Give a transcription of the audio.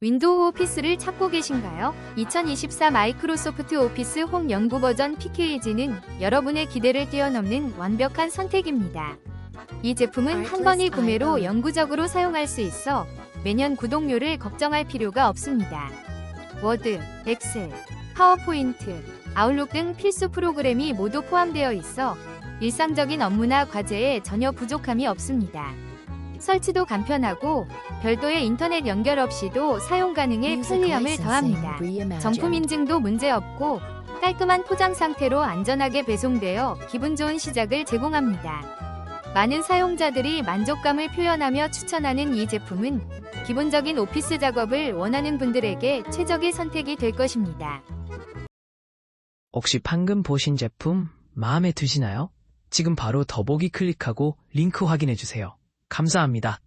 윈도우 오피스를 찾고 계신가요? 2024 마이크로소프트 오피스 홈 연구 버전 PKG는 여러분의 기대를 뛰어넘는 완벽한 선택입니다. 이 제품은 한 번의 구매로 영구적으로 사용할 수 있어 매년 구독료를 걱정할 필요가 없습니다. 워드, 엑셀, 파워포인트, 아웃룩 등 필수 프로그램이 모두 포함되어 있어 일상적인 업무나 과제에 전혀 부족함이 없습니다. 설치도 간편하고 별도의 인터넷 연결 없이도 사용 가능해 편리함을 더합니다. 정품 인증도 문제없고 깔끔한 포장 상태로 안전하게 배송되어 기분 좋은 시작을 제공합니다. 많은 사용자들이 만족감을 표현하며 추천하는 이 제품은 기본적인 오피스 작업을 원하는 분들에게 최적의 선택이 될 것입니다. 혹시 방금 보신 제품 마음에 드시나요? 지금 바로 더보기 클릭하고 링크 확인해 주세요. 감사합니다.